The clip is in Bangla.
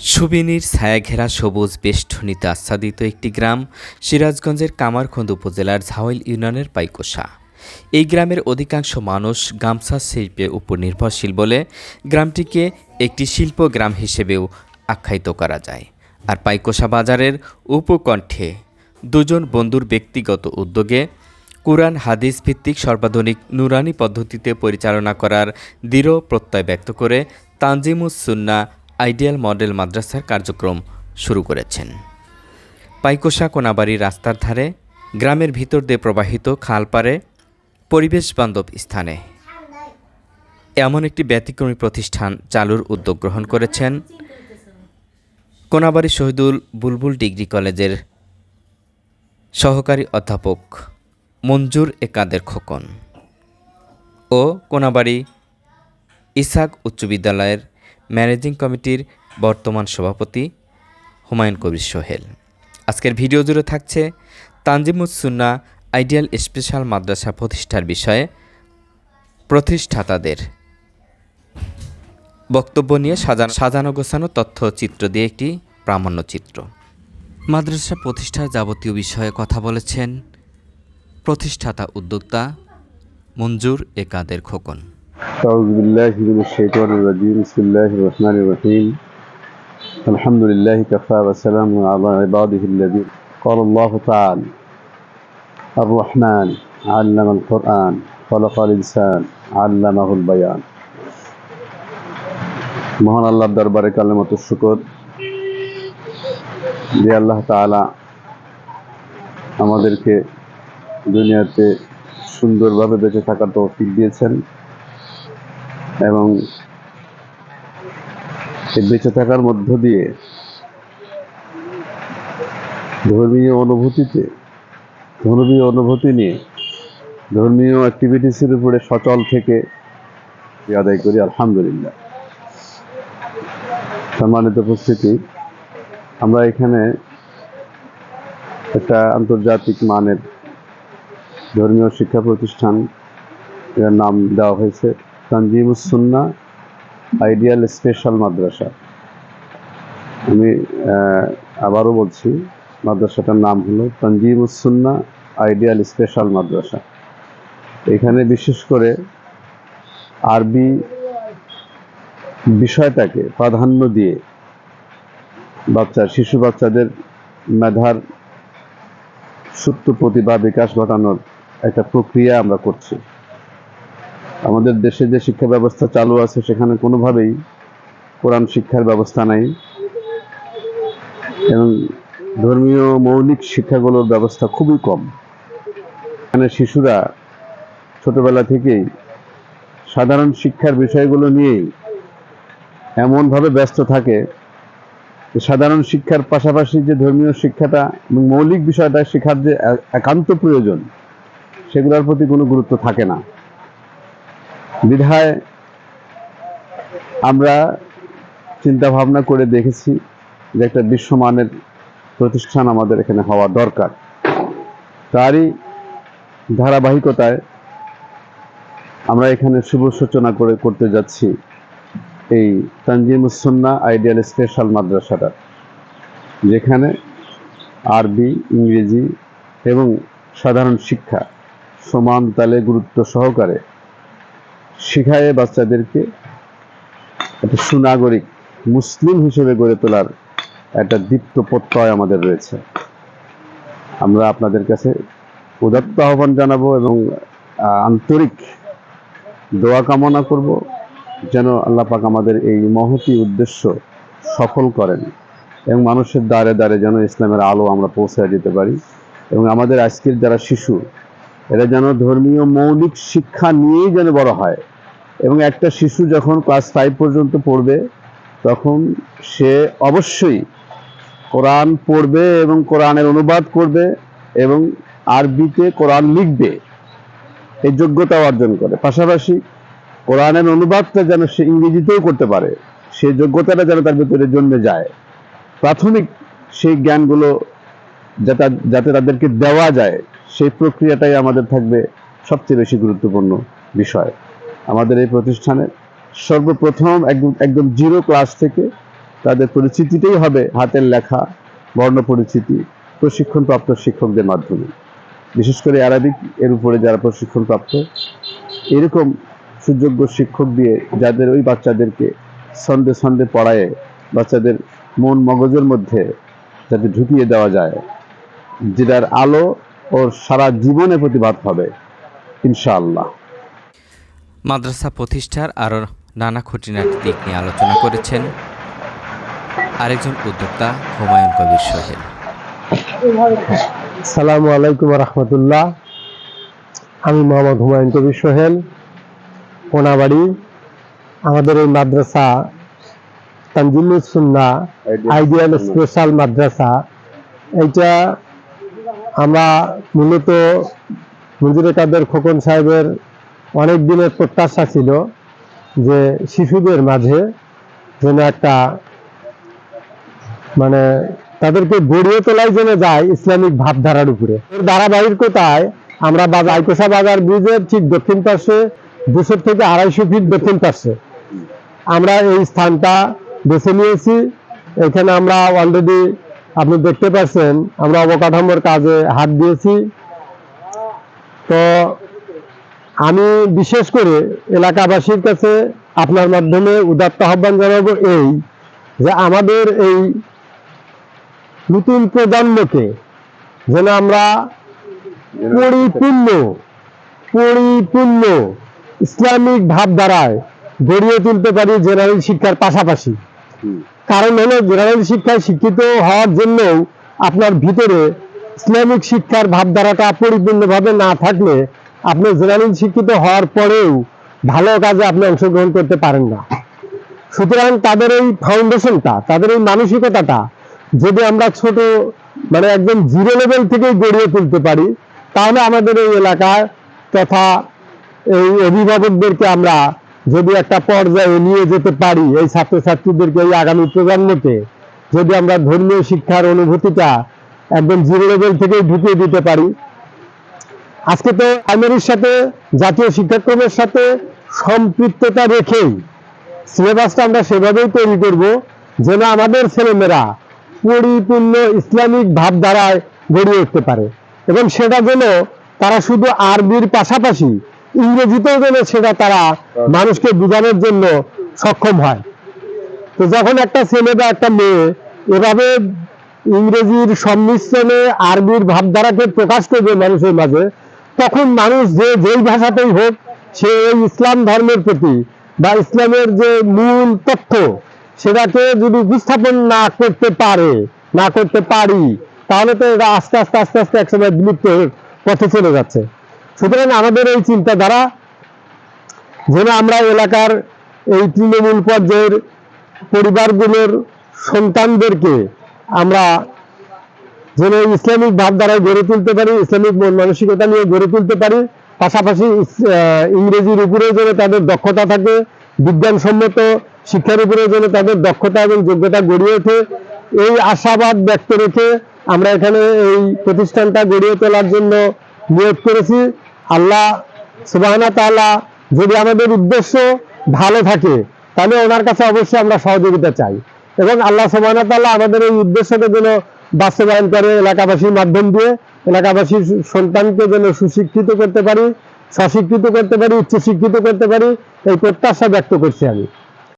সুবিনির ছায়াঘেরা সবুজ বেষ্টনীতে আচ্ছাদিত একটি গ্রাম সিরাজগঞ্জের কামারখন্দ উপজেলার ঝাওয়াইল ইউনিয়নের পাইকোষা এই গ্রামের অধিকাংশ মানুষ গামছা শিল্পের উপর নির্ভরশীল বলে গ্রামটিকে একটি শিল্প গ্রাম হিসেবেও আখ্যায়িত করা যায়। আর পাইকোষা বাজারের উপকণ্ঠে দুজন বন্ধুর ব্যক্তিগত উদ্যোগে কোরআন হাদিস ভিত্তিক সর্বাধুনিক নুরানি পদ্ধতিতে পরিচালনা করার দৃঢ় প্রত্যয় ব্যক্ত করে তানজিমুস সুন্না আইডিয়াল মডেল মাদ্রাসার কার্যক্রম শুরু করেছেন। পাইকোষা কোনাবাড়ি রাস্তার ধারে, গ্রামের ভিতর দিয়ে প্রবাহিত খালপাড়ে পরিবেশ বান্ধব স্থানে এমন একটি ব্যতিক্রমী প্রতিষ্ঠান চালুর উদ্যোগ গ্রহণ করেছেন কোনাবাড়ি শহীদুল বুলবুল ডিগ্রি কলেজের সহকারী অধ্যাপক মঞ্জুর এ কাদের খোকন ও কোনাবাড়ি ইসাক উচ্চ বিদ্যালয়ের ম্যানেজিং কমিটির বর্তমান সভাপতি হুমায়ুন কবির সোহেল। আজকের ভিডিও জুড়ে থাকছে তানজিমুস সুন্না আইডিয়াল স্পেশাল মাদ্রাসা প্রতিষ্ঠার বিষয়ে প্রতিষ্ঠাতাদের বক্তব্য নিয়ে সাজানো সাজানো গোছানো তথ্যচিত্র দিয়ে একটি প্রামাণ্য চিত্র। মাদ্রাসা প্রতিষ্ঠার যাবতীয় বিষয়ে কথা বলেছেন প্রতিষ্ঠাতা উদ্যোক্তা মঞ্জুর এ কাদের খোকন। أعوذ بالله من الشيطان الرجيم بسم الله الرحمن الرحيم الحمد لله كفى وسلام على عباده الذين قال الله تعالى الرحمن علم القرآن خلق الإنسان علمه البيان মহান আল্লাহর দরবারে কালের মতো শুকর যে আল্লাহ তাআলা আমাদেরকে দুনিয়াতে সুন্দরভাবে বেঁচে থাকার তৌফিক দিয়েছেন এবং বেঁচে থাকার মধ্য দিয়ে ধর্মীয় অনুভূতিতে, ধর্মীয় অনুভূতি নিয়ে, ধর্মীয় অ্যাক্টিভিটিসের উপরে সচল থেকে আদায় করি, আলহামদুলিল্লাহ। সম্মানিত উপস্থিতি, আমরা এখানে একটা আন্তর্জাতিক মানের ধর্মীয় শিক্ষা প্রতিষ্ঠান, এর নাম দেওয়া হয়েছে। তানজিমুস সুন্না আইডিয়াল স্পেশাল মাদ্রাসা। আমি আবারও বলছি, মাদ্রাসাটার নাম হলো তানজিমুস সুন্না আইডিয়াল স্পেশাল মাদ্রাসা। এখানে বিশেষ করে আরবি বিষয়টাকে প্রাধান্য দিয়ে বাচ্চা, শিশু বাচ্চাদের মেধার সুপ্ত প্রতিভা বিকাশ ঘটানোর একটা প্রক্রিয়া আমরা করছি। আমাদের দেশে যে শিক্ষা ব্যবস্থা চালু আছে, সেখানে কোনোভাবেই কোরআন শিক্ষার ব্যবস্থা নাই। এবং ধর্মীয়, মৌলিক শিক্ষাগুলোর ব্যবস্থা খুবই কম। এখানে শিশুরা ছোটবেলা থেকেই সাধারণ শিক্ষার বিষয়গুলো নিয়েই এমনভাবে ব্যস্ত থাকে সাধারণ শিক্ষার পাশাপাশি যে ধর্মীয় শিক্ষাটা এবং মৌলিক বিষয়টা শেখার যে একান্ত প্রয়োজন, সেগুলোর প্রতি কোনো গুরুত্ব থাকে না। বিধায় আমরা চিন্তা ভাবনা করে দেখেছি যে একটা বিশ্বমানের প্রতিষ্ঠান আমাদের এখানে হওয়া দরকার। তারই ধারাবাহিকতায় আমরা এখানে শুভ সূচনা করে করতে যাচ্ছি এই তানজিমুসন্না আইডিয়াল স্পেশাল মাদ্রাসাটা, যেখানে আরবি, ইংরেজি এবং সাধারণ শিক্ষা সমান তালে গুরুত্ব সহকারে শিখায় বাচ্চাদেরকে একটা সুনাগরিক মুসলিম হিসেবে গড়ে তোলার একটা দীপ্ত প্রত্যয় আমাদের রয়েছে। আমরা আপনাদের কাছে উদাত্ত আহ্বান জানাব এবং আন্তরিক দোয়া কামনা করব যেন আল্লাহ পাক আমাদের এই মহতি উদ্দেশ্য সফল করেন এবং মানুষের দ্বারে দ্বারে যেন ইসলামের আলো আমরা পৌঁছায় দিতে পারি। এবং আমাদের আজকের যারা শিশু এরা যেন ধর্মীয় মৌলিক শিক্ষা নিয়েই যেন বড় হয়। এবং একটা শিশু যখন ক্লাস ফাইভ পর্যন্ত পড়বে, তখন সে অবশ্যই কোরআন পড়বে এবং কোরআনের অনুবাদ করবে এবং আরবিতে কোরআন লিখবে। এই যোগ্যতা অর্জন করে। পাশাপাশি কোরআনের অনুবাদটা যেন সে ইংরেজিতেও করতে পারে, সে যোগ্যতাটা যেন তার ভিতরে জন্মে যায়। প্রাথমিক সেই জ্ঞানগুলো যাতে যাতে তাদেরকে দেওয়া যায়। সেই প্রক্রিয়াটাই আমাদের থাকবে সবচেয়ে বেশি গুরুত্বপূর্ণ বিষয়। আমাদের এই প্রতিষ্ঠানে সর্বপ্রথম একদম একদম জিরো ক্লাস থেকে তাদের পরিচিতিটাই হবে হাতের লেখা, বর্ণ পরিচিতি, প্রশিক্ষণপ্রাপ্ত শিক্ষকদের মাধ্যমে। বিশেষ করে আরবিক এর উপরে যারা প্রশিক্ষণপ্রাপ্ত, এরকম সুযোগ্য শিক্ষক দিয়ে যাদের ওই বাচ্চাদেরকে সন্ধে সন্ধে পড়ায় বাচ্চাদের মন মগজের মধ্যে যাতে ঢুকিয়ে দেওয়া যায়, যেটার আলো ওর সারা জীবনে প্রতিবাদ হবে ইনশাআল্লাহ। মাদ্রাসা প্রতিষ্ঠার আরও নানা খুঁটিনাটি দিক নিয়ে আলোচনা করেছেন আরেকজন উদ্যোক্তা হুমায়ুন কবির সোহেল। সালামু আলাইকুম রহমতুল্লাহ। আমি মোহাম্মদ হুমায়ুন কবির সোহেল কোনাবাড়ি আমাদের এই মাদ্রাসা তানজিমুল সুন্না আইডিয়াল স্পেশাল মাদ্রাসা। এইটা আমরা মূলত মঞ্জুরে কাদের খোকন সাহেবের অনেক দিনের প্রত্যাশা ছিল যে শিশুদের মাঝে যেন একটা মানে তাদেরকে গড়িয়ে তোলাই যেন যায় ইসলামিক ভাবধারার উপরে। এর ধারাবাহিকতায় আমরা আইকোসা বাজার ব্রিজের ঠিক দক্ষিণ পাশে দুশো থেকে আড়াইশো ফিট দক্ষিণ পাশে। আমরা এই স্থানটা বেছে নিয়েছি। এখানে আমরা অলরেডি আপনি দেখতে পাচ্ছেন, আমরা অবকাঠামোর কাজে হাত দিয়েছি। তো আমি বিশেষ করে এলাকাবাসীর কাছে আপনার মাধ্যমে উদাত্ত আহ্বান জানাব এই যে আমাদের এই নতুন প্রজন্মকে যেন আমরা পরিপূর্ণ পরিপূর্ণ ইসলামিক ভাবধারায় গড়িয়ে তুলতে পারি জেনারেল শিক্ষার পাশাপাশি। কারণ হলো জেনারেল শিক্ষায় শিক্ষিত হওয়ার জন্যও আপনার ভিতরে ইসলামিক শিক্ষার ভাবধারাটা পরিপূর্ণভাবে না থাকলে আপনি জেনারেল শিক্ষিত হওয়ার পরেও ভালো কাজে আপনি অংশগ্রহণ করতে পারেন না। সুতরাং তাদের এই ফাউন্ডেশনটা তাদের এই মানসিকতাটা যদি আমরা ছোট মানে একদম জিরো লেভেল থেকে গড়িয়ে তুলতে পারি, তাহলে আমাদের এই এলাকায় তথা এই অভিভাবকদেরকে আমরা যদি একটা পর্যায়ে নিয়ে যেতে পারি এই ছাত্রছাত্রীদেরকে এই আগামী প্রজন্মকে, যদি আমরা ধর্মীয় শিক্ষার অনুভূতিটা একদম জিরো লেভেল থেকে ঢুকিয়ে দিতে পারি। আজকে তো প্রাইমারির সাথে, জাতীয় শিক্ষাক্রমের সাথে সম্পৃক্ততা রেখেই সিলেবাসটা আমরা সেভাবেই তৈরি করব যেন আমাদের ছেলেমেয়েরা পরিপূর্ণ ইসলামিক ভাবধারায় গড়ে উঠতে পারে। এবং সেটা যেন তারা শুধু আরবির পাশাপাশি ইংরেজিতেও যেন সেটা তারা মানুষকে বোঝানোর জন্য সক্ষম হয়। তো যখন একটা ছেলে বা একটা মেয়ে এভাবে ইংরেজির সম্মিশ্রণে আরবির ভাবধারাকে প্রকাশ করবে মানুষের মাঝে তখন মানুষ যে যেই ভাষাতেই হোক সে এই ইসলাম ধর্মের প্রতি বা ইসলামের যে মূল তথ্য সেটাকে যদি উপস্থাপন না করতে পারে না করতে পারি তাহলে তো এটা আস্তে আস্তে আস্তে আস্তে একসময় বিলুপ্তের পথে চলে যাচ্ছে। সুতরাং আমাদের এই চিন্তাধারা, যেন আমরা এলাকার এই তৃণমূল পর্যায়ের পরিবারগুলোর সন্তানদেরকে আমরা যেন ইসলামিক ভাবধারায় গড়ে তুলতে পারি, ইসলামিক মন মানসিকতা নিয়ে গড়ে তুলতে পারি। পাশাপাশি ইংরেজির উপরেও যেন তাদের দক্ষতা থাকে, বিজ্ঞানসম্মত শিক্ষার উপরেও যেন তাদের দক্ষতা এবং যোগ্যতা গড়িয়ে ওঠে। এই আশাবাদ ব্যক্ত রেখে আমরা এখানে এই প্রতিষ্ঠানটা গড়িয়ে তোলার জন্য নিয়োগ করেছি। আল্লাহ সুবাহনা তাল্লাহ যদি আমাদের উদ্দেশ্য ভালো থাকে, তাহলে ওনার কাছে অবশ্যই আমরা সহযোগিতা চাই। এবং আল্লাহ সুবাহনা তাল্লাহ আমাদের এই উদ্দেশ্যকে যেন বাস্তবায়ন করে এলাকাবাসীর মাধ্যম দিয়ে, এলাকাবাসীর সন্তানকে যেন সুশিক্ষিত করতে পারি স্বশিক্ষিত করতে পারি, উচ্চশিক্ষিত করতে পারি, এই প্রত্যাশা ব্যক্ত করছি আমি।